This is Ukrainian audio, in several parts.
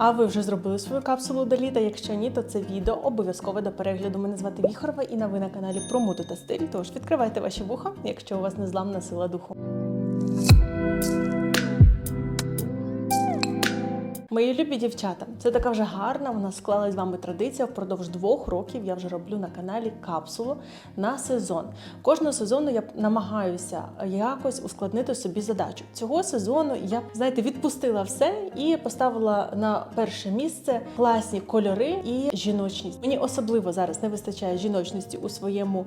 А ви вже зробили свою капсулу до літа? Якщо ні, то це відео обов'язково до перегляду. Мене звати Віхорова і на ви на каналі про моду та стиль. Тож відкривайте ваші вуха, якщо у вас незламна сила духу. Мої любі дівчата, це така вже гарна. У нас склалась з вами традиція. Впродовж двох років я вже роблю на каналі капсулу на сезон. Кожного сезону я намагаюся якось ускладнити собі задачу. Цього сезону я знаєте відпустила все і поставила на перше місце класні кольори і жіночність. Мені особливо зараз не вистачає жіночності у своєму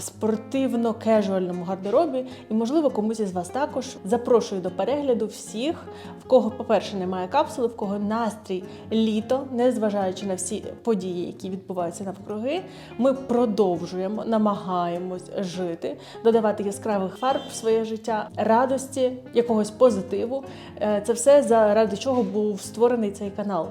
спортивно-кежуальному гардеробі, і можливо комусь із вас також запрошую до перегляду всіх, в кого, по-перше, немає капсули, кого настрій літо, незважаючи на всі події, які відбуваються навкруги, ми продовжуємо, намагаємось жити, додавати яскравих фарб в своє життя, радості, якогось позитиву. Е, Це все заради чого був створений цей канал.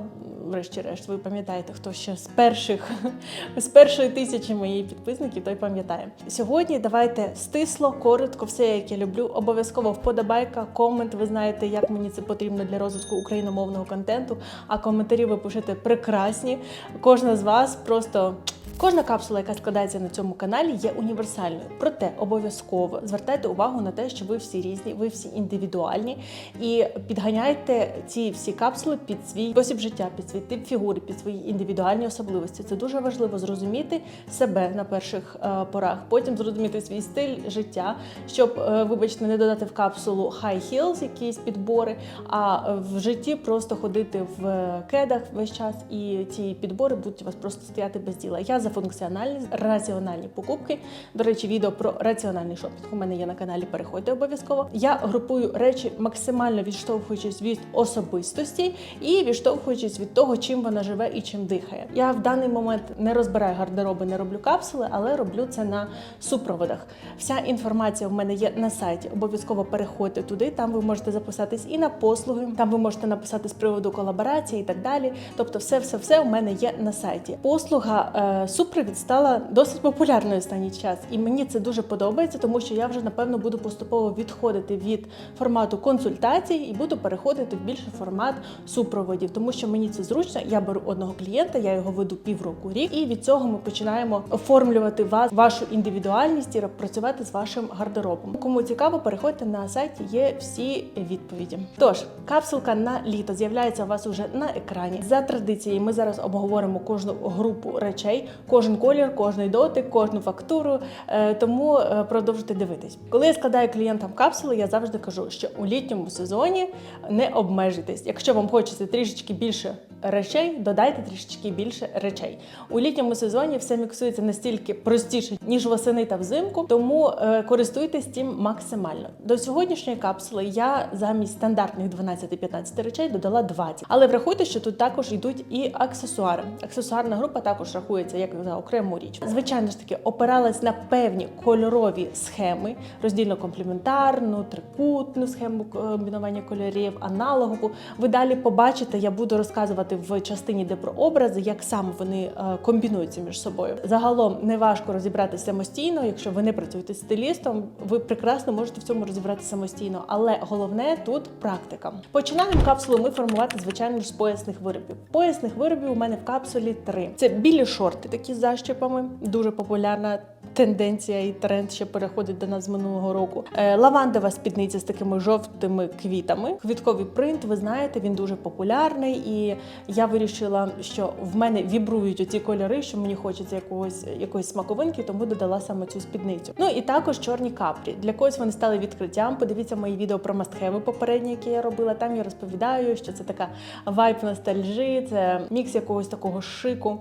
Врешті-решт, ви пам'ятаєте, хто ще з перших з першої тисячі моїх підписників, той пам'ятає. Сьогодні давайте стисло, коротко, все, як я люблю. Обов'язково вподобайка, комент. Ви знаєте, як мені це потрібно для розвитку україномовного контенту. А коментарі ви пишете прекрасні. Кожна з вас просто. Кожна капсула, яка складається на цьому каналі, є універсальною. Проте обов'язково звертайте увагу на те, що ви всі різні, ви всі індивідуальні, і підганяйте ці всі капсули під свій спосіб життя, під свій тип фігури, під свої індивідуальні особливості. Це дуже важливо зрозуміти себе на перших е, порах, потім зрозуміти свій стиль життя, щоб, е, вибачте, не додати в капсулу high heels, якісь підбори, а в житті просто ходити в кедах весь час, і ці підбори будуть у вас просто стояти без діла. Я за функціональність, раціональні покупки. До речі, відео про раціональний шопінг у мене є на каналі. Переходьте обов'язково. Я групую речі максимально відштовхуючись від особистості і відштовхуючись від того, чим вона живе і чим дихає. Я в даний момент не розбираю гардероби, не роблю капсули, але роблю це на супроводах. Вся інформація в мене є на сайті. Обов'язково переходьте туди. Там ви можете записатись і на послуги. Там ви можете написати з приводу колаборації і так далі. Тобто, все, все, все у мене є на сайті. Послуга е, супровід стала досить популярною останній час, і мені це дуже подобається, тому що я вже напевно буду поступово відходити від формату консультацій і буду переходити в більше формат супроводів, тому що мені це зручно. Я беру одного клієнта, я його веду півроку рік, і від цього ми починаємо оформлювати вас, вашу індивідуальність і працювати з вашим гардеробом. Кому цікаво, переходьте на сайті, є всі відповіді. Тож, капсулка на літо з'являється у вас уже на екрані. За традицією, ми зараз обговоримо кожну групу речей, кожен колір, кожний дотик, кожну фактуру. Е, Тому е, продовжуйте дивитись. Коли я складаю клієнтам капсули, я завжди кажу, що у літньому сезоні не обмежуйтесь. Якщо вам хочеться трішечки більше речей, додайте трішечки більше речей. У літньому сезоні все міксується настільки простіше, ніж восени та взимку, тому е, користуйтесь цим максимально. До сьогоднішньої капсули я замість стандартних 12-15 речей додала 20. Але врахуйте, що тут також йдуть і аксесуари. Аксесуарна група також рахується як за окрему річ. Звичайно ж таки, опиралась на певні кольорові схеми, роздільно-комплементарну, трикутну схему комбінування кольорів, аналогову. Ви далі побачите, я буду розказувати в частині, де про образи, як саме вони е, комбінуються між собою. Загалом не важко розібратися самостійно, якщо ви не працюєте з стилістом, ви прекрасно можете в цьому розібратися самостійно. Але головне тут практика. Починаємо капсулу ми формувати, звичайно з поясних виробів. Поясних виробів у мене в капсулі три. Це білі шорти, такі з защіпами, дуже популярна. Тенденція і тренд ще переходить до нас з минулого року. Е, лавандова спідниця з такими жовтими квітами. Квітковий принт, ви знаєте, він дуже популярний, і я вирішила, що в мене вібрують оці кольори, що мені хочеться якогось якоїсь смаковинки, тому додала саме цю спідницю. Ну і також чорні капрі. Для когось вони стали відкриттям. Подивіться мої відео про мастхеви попередні, які я робила. Там я розповідаю, що це така вайб ностальжі, це мікс якогось такого шику,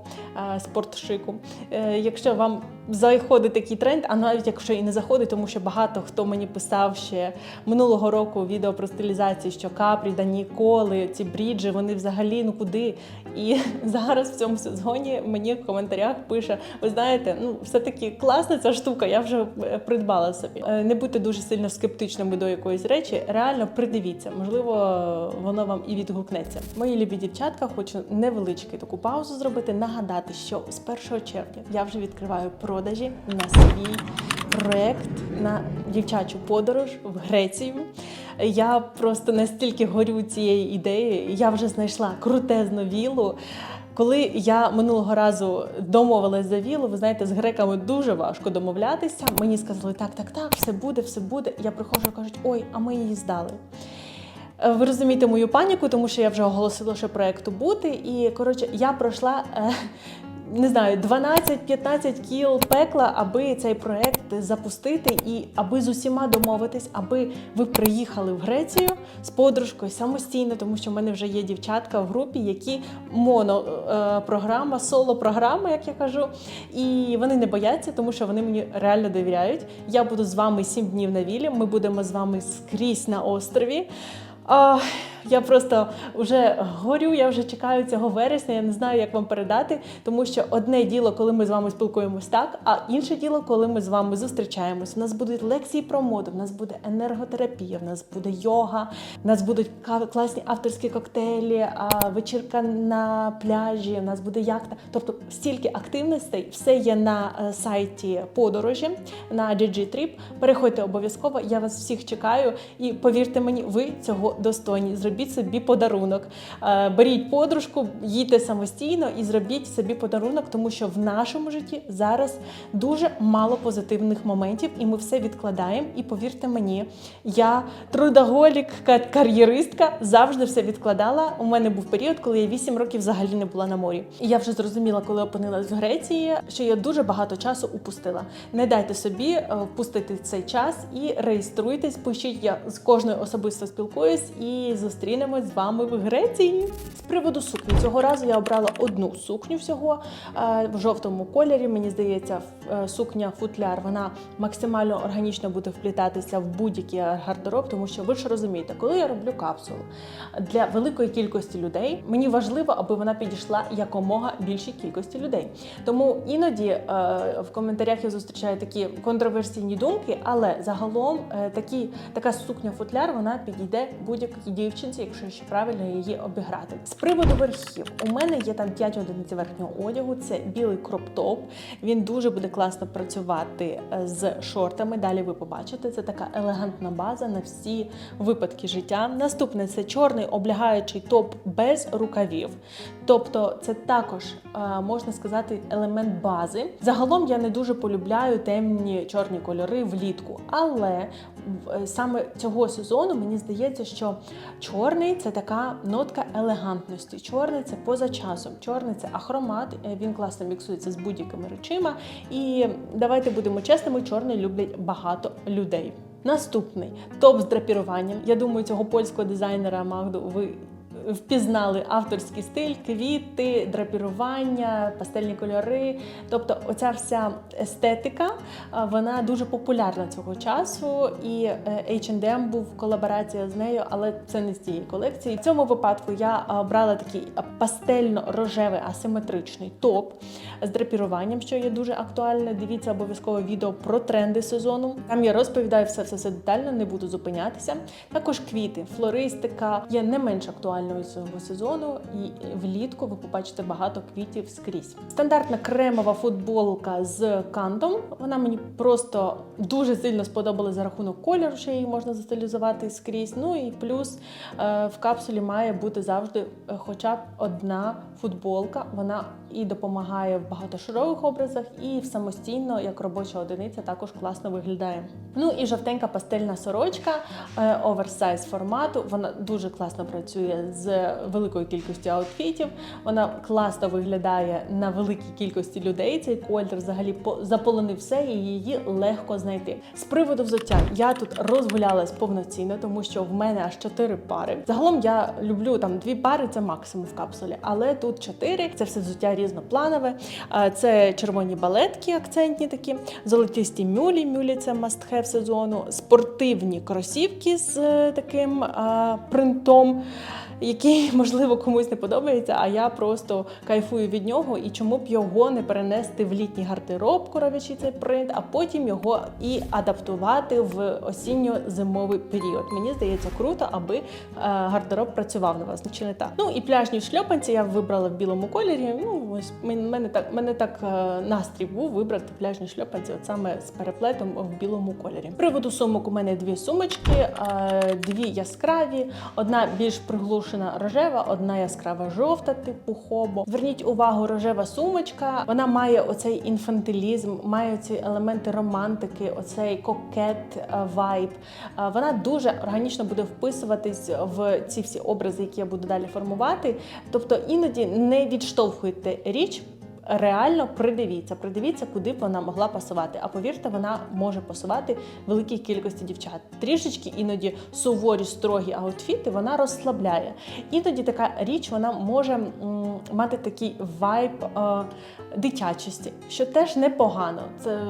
е, спортшику. Е, Якщо вам заходить такий тренд, а навіть якщо і не заходить, тому що багато хто мені писав ще минулого року відео про стилізацію, що капрі, да ніколи, ці бріджі, вони взагалі ну куди. І зараз в цьому сезоні мені в коментарях пише: ви знаєте, ну все-таки класна ця штука, я вже е, придбала собі. Е, Не будьте дуже сильно скептичними до якоїсь речі, реально придивіться, можливо, воно вам і відгукнеться. Мої любі дівчатка, хочу невеличку таку паузу зробити, нагадати, що з 1 червня я вже відкриваю продажі на свій проект на дівчачу подорож в Грецію. Я просто настільки горю цією ідеєю. Я вже знайшла крутезну вілу. Коли я минулого разу домовилась за вілу, ви знаєте, з греками дуже важко домовлятися. Мені сказали, так, так, так, все буде, все буде. Я приходжу кажуть, ой, а ми її здали. Е, Ви розумієте мою паніку, тому що я вже оголосила, що проекту бути. І коротше, я пройшла. Е, Не знаю, 12-15 кіл пекла, аби цей проект запустити і аби з усіма домовитись, аби ви приїхали в Грецію з подружкою самостійно, тому що в мене вже є дівчатка в групі, які монопрограма, соло-програма, як я кажу. І вони не бояться, тому що вони мені реально довіряють. Я буду з вами 7 днів на вілі. Ми будемо з вами скрізь на острові. Я просто вже горю, я вже чекаю цього вересня. Я не знаю, як вам передати, тому що одне діло, коли ми з вами спілкуємось так, а інше діло, коли ми з вами зустрічаємось. У нас будуть лекції про моду, в нас буде енерготерапія, в нас буде йога, в нас будуть класні авторські коктейлі, вечірка на пляжі, в нас буде яхта. Тобто стільки активностей, все є на е, сайті подорожі на GG Trip. Переходьте обов'язково. Я вас всіх чекаю. І повірте мені, ви цього достойні. Зробіть собі подарунок. Е, Беріть подружку, їдьте самостійно і зробіть собі подарунок, тому що в нашому житті зараз дуже мало позитивних моментів, і ми все відкладаємо. І повірте мені, я трудоголік, кар'єристка, завжди все відкладала. У мене був період, коли я 8 років взагалі не була на морі. І я вже зрозуміла, коли опинилась в Греції, що я дуже багато часу упустила. Не дайте собі е, впустити цей час і реєструйтесь. Пишіть, я з кожною особисто спілкуюсь і зустрінемось з вами в Греції. З приводу сукні цього разу я обрала одну сукню всього е, в жовтому кольорі. Мені здається, е, сукня футляр вона максимально органічно буде вплітатися в будь-який гардероб, тому що ви ж розумієте, коли я роблю капсулу для великої кількості людей, мені важливо, аби вона підійшла якомога більшій кількості людей. Тому іноді е, в коментарях я зустрічаю такі контроверсійні думки, але загалом такі, така сукня футляр вона підійде будь-якій дівчинці, якщо ще правильно її обіграти. З приводу верхів, у мене є там 5 одиниць верхнього одягу. Це білий кроп-топ. Він дуже буде класно працювати е, з шортами. Далі ви побачите. Це така елегантна база на всі випадки життя. Наступне це чорний облягаючий топ без рукавів. Тобто, це також е, можна сказати елемент бази. Загалом я не дуже полюбляю темні чорні кольори влітку, але саме цього сезону мені здається, що чорний це така нотка елегантності. Чорний це поза часом. Чорний це ахромат. е, Він класно міксується з будь-якими речима. І давайте будемо чесними, чорний люблять багато людей. Наступний топ з драпіруванням. Я думаю, цього польського дизайнера Магду ви впізнали авторський стиль, квіти, драпірування, пастельні кольори. Тобто, оця вся естетика, вона дуже популярна цього часу. І H&M був колаборація з нею, але це не з цієї колекції. В цьому випадку я брала такий пастельно-рожевий асиметричний топ з драпіруванням, що є дуже актуальне. Дивіться обов'язково відео про тренди сезону. Там я розповідаю все, все, все детально, не буду зупинятися. Також квіти, флористика є не менш актуальною цього сезону, і влітку ви побачите багато квітів скрізь. Стандартна кремова футболка з кантом. Вона мені просто дуже сильно сподобалась за рахунок кольору, що її можна застилізувати скрізь. Ну і плюс е, в капсулі має бути завжди е, хоча б одна футболка. Вона і допомагає в багатошарових образах, і самостійно, як робоча одиниця, також класно виглядає. Ну і жовтенька пастельна сорочка е, оверсайз формату. Вона дуже класно працює з великою кількістю аутфітів. Вона класно виглядає на великій кількості людей. Цей колір взагалі заполонив все, і її легко знайти. З приводу взуття я тут розгулялась повноцінно, тому що в мене аж чотири пари. Загалом я люблю там дві пари, це максимум в капсулі, але тут чотири. Це все взуття різнопланове. Це червоні балетки, акцентні такі, золотисті мюлі. Мюлі це have сезону, спортивні кросівки з е, таким е, принтом. Який можливо комусь не подобається, а я просто кайфую від нього. І чому б його не перенести в літній гардероб, коров'ячий цей принт, а потім його і адаптувати в осінньо-зимовий період. Мені здається, круто, аби е, гардероб працював на вас, чи не так. Ну і пляжні шльопанці я вибрала в білому кольорі. Ну ось мене так мене так е, настрій був вибрати пляжні шльопанці, от саме з переплетом в білому кольорі. Приводу сумок у мене дві сумочки, е, дві яскраві, одна більш приглушена рожева, одна яскрава жовта, типу хобо. Зверніть увагу, рожева сумочка. Вона має оцей інфантилізм, має ці елементи романтики, оцей кокет е, вайб. Е, Вона дуже органічно буде вписуватись в ці всі образи, які я буду далі формувати. Тобто іноді не відштовхуйте річ. Реально придивіться, придивіться, куди б вона могла пасувати. А повірте, вона може пасувати великій кількості дівчат. Трішечки іноді суворі, строгі аутфіти вона розслабляє. Іноді така річ вона може м, мати такий вайб е, дитячості, що теж непогано. Це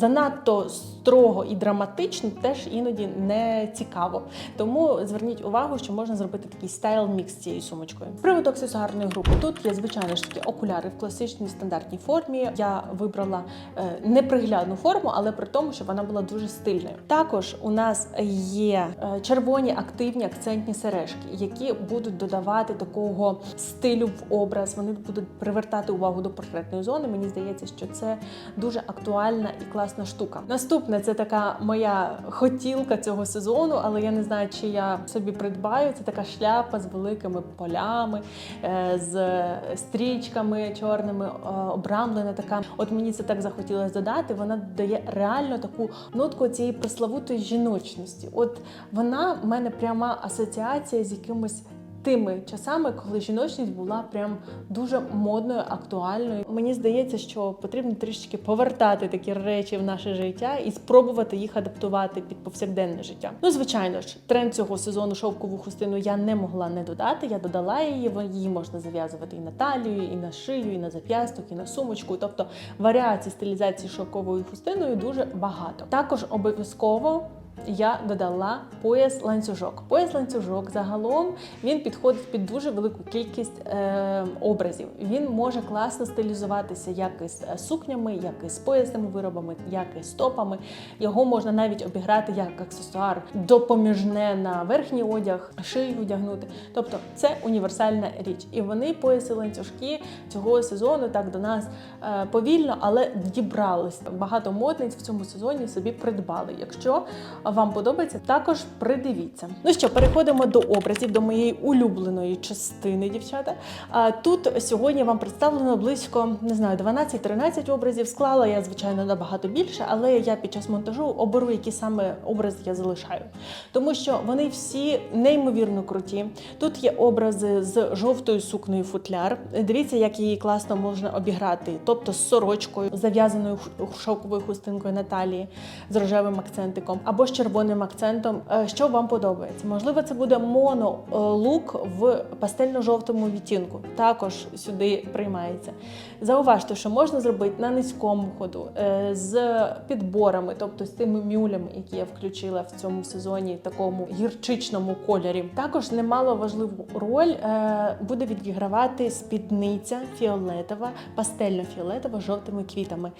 занадто строго і драматично, теж іноді не цікаво. Тому зверніть увагу, що можна зробити такий стайл мікс цією сумочкою. З Приводу аксесуарної групи тут є звичайно ж таки окуляри в класичній стандартній формі. Я вибрала е, неприглядну форму, але при тому, щоб вона була дуже стильною. Також у нас є е, червоні активні акцентні сережки, які будуть додавати такого стилю в образ. Вони будуть привертати увагу до портретної зони. Мені здається, що це дуже актуальна і класна штука. Наступне це така моя хотілка цього сезону, але я не знаю, чи я собі придбаю. Це така шляпа з великими полями, е, з стрічками чорними, е, обрамлена така. От мені це так захотілося додати. Вона дає реально таку нотку цієї пресловутої жіночності. От вона в мене пряма асоціація з якимось. Тими часами, коли жіночність була прям дуже модною, актуальною. Мені здається, що потрібно трішечки повертати такі речі в наше життя і спробувати їх адаптувати під повсякденне життя. Ну, звичайно ж, тренд цього сезону шовкову хустину я не могла не додати. Я додала її. Її можна зав'язувати і на талію, і на шию, і на зап'ясток, і на сумочку. Тобто варіацій стилізації шовковою хустиною дуже багато. Також обов'язково я додала пояс ланцюжок. Пояс ланцюжок загалом він підходить під дуже велику кількість е, образів. Він може класно стилізуватися як із е, сукнями, як із поясними виробами, як і з топами. Його можна навіть обіграти як аксесуар допоміжне на верхній одяг, шию одягнути. Тобто це універсальна річ. І вони пояси ланцюжки цього сезону так до нас е, повільно, але дібрались. Багато модниць в цьому сезоні собі придбали. Якщо вам подобається, також придивіться. Ну що, переходимо до образів, до моєї улюбленої частини, дівчата. А тут сьогодні вам представлено близько не знаю, 12-13 образів. Склала я, звичайно, набагато більше, але я під час монтажу оберу, які саме образи я залишаю. Тому що вони всі неймовірно круті. Тут є образи з жовтою сукнею футляр. Дивіться, як її класно можна обіграти, тобто з сорочкою, зав'язаною шовковою хустинкою на талії з рожевим акцентиком, або з червоним акцентом. Е, Що вам подобається? Можливо, це буде моно е, лук в пастельно-жовтому відтінку. Також сюди приймається. Зауважте, що можна зробити на низькому ходу е, з підборами, тобто з тими мюлями, які я включила в цьому сезоні, такому гірчичному кольорі. Також немало важливу роль е, буде відігравати спідниця фіолетова, пастельно-фіолетова жовтими квітами.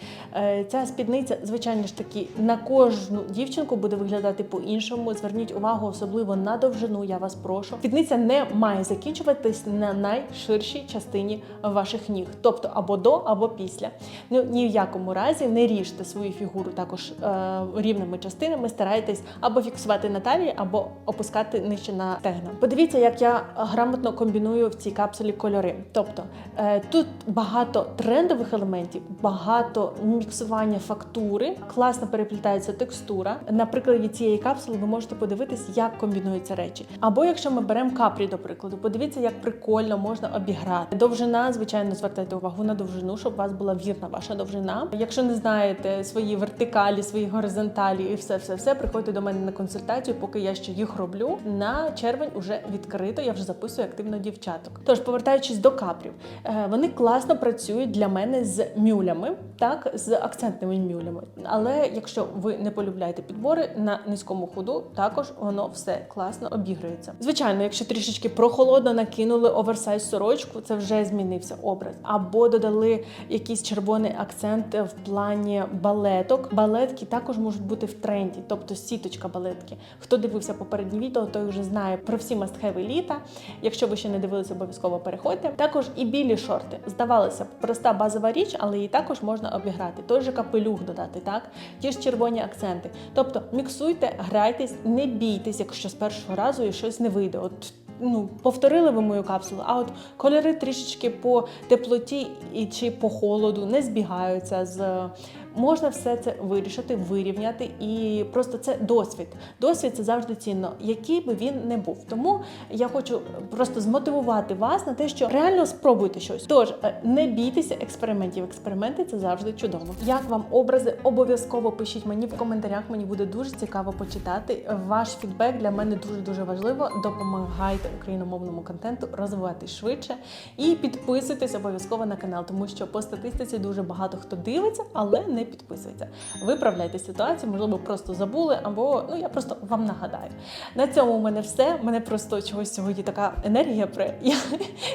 Ця спідниця, звичайно ж таки, на кожну дівчинку буде виглядати по-іншому. Зверніть увагу, особливо на довжину. Я вас прошу. Спідниця не має закінчуватись на найширшій частині ваших ніг, тобто або до, або після. Ну ні в якому разі не ріжте свою фігуру також е, рівними частинами. Старайтесь або фіксувати на талії, або опускати нижче на стегна. Подивіться, як я грамотно комбіную в цій капсулі кольори. Тобто е, тут багато трендових елементів, багато міксування фактури, класно переплітається текстура. На прикладі цієї капсули ви можете подивитись, як комбінуються речі. Або якщо ми беремо капрі, до прикладу, подивіться, як прикольно можна обіграти. Довжина, звичайно, звертайте увагу на довжину, щоб у вас була вірна ваша довжина. Якщо не знаєте свої вертикалі, свої горизонталі і все, все, все, приходьте до мене на консультацію, поки я ще їх роблю. На червень уже відкрито. Я вже записую активно дівчаток. Тож, повертаючись до капрів, е, вони класно працюють для мене з мюлями, так з акцентними мюлями. Але якщо ви не полюбляєте підбори, на низькому ходу також воно все класно обігрується. Звичайно, якщо трішечки прохолодно накинули оверсайз сорочку, це вже змінився образ. Або додали якийсь червоний акцент в плані балеток. Балетки також можуть бути в тренді, тобто сіточка балетки. Хто дивився попереднє відео, той вже знає про всі мастхеви літа. Якщо ви ще не дивилися, обов'язково переходьте. Також і білі шорти. Здавалося, б, проста базова річ, але її також можна обіграти. Той же капелюх додати, так? Ті ж червоні акценти. Тобто міксуйте, грайтесь, не бійтесь, якщо з першого разу щось не вийде. От ну, повторили ви мою капсулу, а от кольори трішечки по теплоті і чи по холоду не збігаються з. Можна все це вирішити, вирівняти, і просто це досвід. Досвід це завжди цінно, який би він не був. Тому я хочу просто змотивувати вас на те, що реально спробуйте щось. Тож е, не бійтеся експериментів. Експерименти це завжди чудово. Як вам образи? Обов'язково пишіть мені в коментарях. Мені буде дуже цікаво почитати. Ваш фідбек для мене дуже дуже важливо. Допомагайте україномовному контенту розвиватись швидше і підписуйтесь обов'язково на канал, тому що по статистиці дуже багато хто дивиться, але не підписується. Виправляйте ситуацію, можливо, просто забули, або ну я просто вам нагадаю. На цьому у мене все. У мене просто чогось сьогодні така енергія. Я,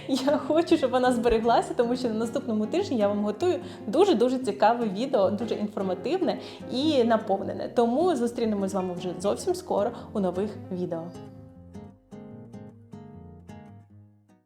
я хочу, щоб вона збереглася, тому що на наступному тижні я вам готую дуже дуже цікаве відео, дуже інформативне і наповнене. Тому зустрінемось з вами вже зовсім скоро у нових відео.